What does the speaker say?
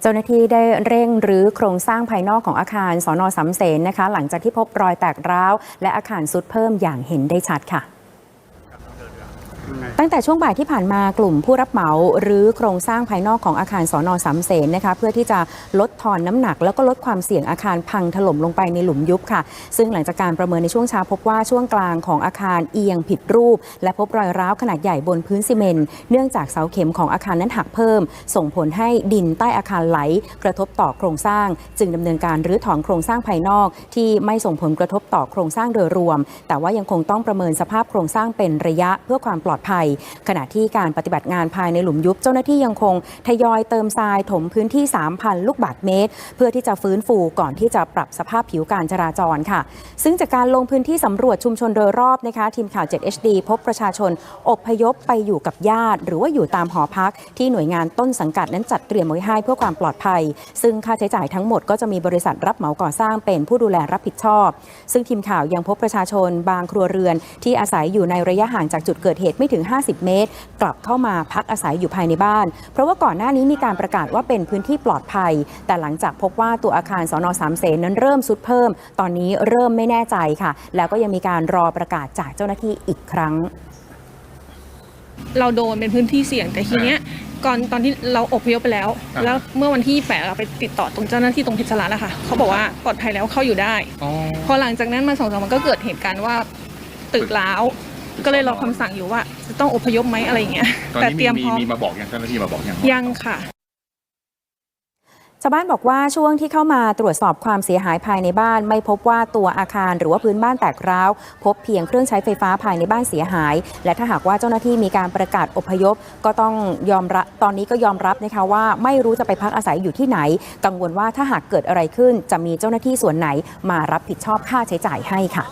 เจ้าหน้าที่ได้เร่งรื้อโครงสร้างภายนอกของอาคารสอนอสำเสนนะคะ หลังจากที่พบรอยแตกร้าว และอาคารสุดเพิ่มอย่างเห็นได้ชัดค่ะ ตั้งแต่ช่วงบ่ายที่ผ่านมากลุ่มผู้รับเหมาหรือโครงสร้างภายนอกของอาคารสอนอสำเสนนะคะเพื่อที่จะลดทอนน้ำหนัก แล้วก็ลดความเสี่ยงอาคารพังถล่มลงไปในหลุมยุบค่ะ ซึ่งหลังจากการประเมินในช่วงเช้าพบว่าช่วงกลางของอาคารเอียงผิดรูป และพบรอยร้าวขนาดใหญ่บนพื้นซีเมนต์เนื่องจากเสาเข็มของอาคารนั้นหักเพิ่ม ส่งผลให้ดินใต้อาคารไหล กระทบต่อโครงสร้าง จึงดำเนินการรื้อถอนโครงสร้างภายนอก ที่ไม่ส่งผลกระทบต่อโครงสร้างโดยรวม แต่ว่ายังคงต้องประเมินสภาพโครงสร้างเป็นระยะเพื่อความปลอดภัยขณะที่การปฏิบัติงานภายในหลุมยุบเจ้าหน้าที่ยังคงทยอยเติมทรายถมพื้นที่ 3,000 ลูกบาศก์เมตร เพื่อที่จะฟื้นฟูก่อนที่จะปรับสภาพผิวการจราจรค่ะ ซึ่งจากการลงพื้นที่สำรวจชุมชนโดยรอบนะคะ ทีมข่าว 7HD พบประชาชนอบพยพไปอยู่กับญาติ หรือว่าอยู่ตามหอพัก ที่หน่วยงานต้นสังกัดนั้นจัดเตรียมไว้ให้เพื่อความปลอดภัย ซึ่งค่าใช้จ่ายทั้งหมดก็จะมีบริษัทรับเหมาก่อสร้างเป็นผู้ดูแลรับผิดชอบ ซึ่งทีมข่าวยังพบประชาชนบางครัวเรือน ที่อาศัยอยู่ในระยะห่างจากจุดเกิดเหตุไม่ถึง50 เมตร กลับเข้ามาพักอาศัยอยู่ภายในบ้าน เพราะว่าก่อนหน้านี้มีการประกาศว่าเป็นพื้นที่ปลอดภัย แต่หลังจากพบว่าตัวอาคารสอนอสามเสนนั้นเริ่มสุดเพิ่ม ตอนนี้เริ่มไม่แน่ใจค่ะ แล้วก็ยังมีการรอประกาศจากเจ้าหน้าที่อีกครั้ง เราโดนเป็นพื้นที่เสี่ยงแต่ทีเนี้ยก่อนตอนที่เราอพยพไปแล้วอ่าแล้วเมื่อวันที่8เราไปติดต่อตรงเจ้าหน้าที่ตรงเพชรรัตน์นะคะเขาบอกว่าปลอดภัยแล้วเข้าอยู่ได้อ๋อพอหลังจากนั้นมาสองสามวันก็เกิดเหตุการณ์ว่าตึกร้าว ก็เลยรอคำสั่งอยู่ว่า จะต้องอพยพไหมอะไรอย่างเงี้ยตอนแต่นี้เตรียมมีพร้อมมีมาบอกยังเจ้าหน้าที่มาบอกยังยังค่ะ ชาวบ้านบอกว่าช่วงที่เข้ามาตรวจสอบความเสียหายภายในบ้าน ไม่พบว่าตัวอาคารหรือว่าพื้นบ้านแตกร้าว พบเพียงเครื่องใช้ไฟฟ้าภายในบ้านเสียหาย และถ้าหากว่าเจ้าหน้าที่มีการประกาศอพยพ ก็ต้องยอมรับตอนนี้ก็ยอมรับนะคะว่าไม่รู้จะไปพักอาศัยอยู่ที่ไหน กังวลว่าถ้าหากเกิดอะไรขึ้นจะมีเจ้าหน้าที่ส่วนไหนมารับผิดชอบค่าใช้จ่ายให้ค่ะ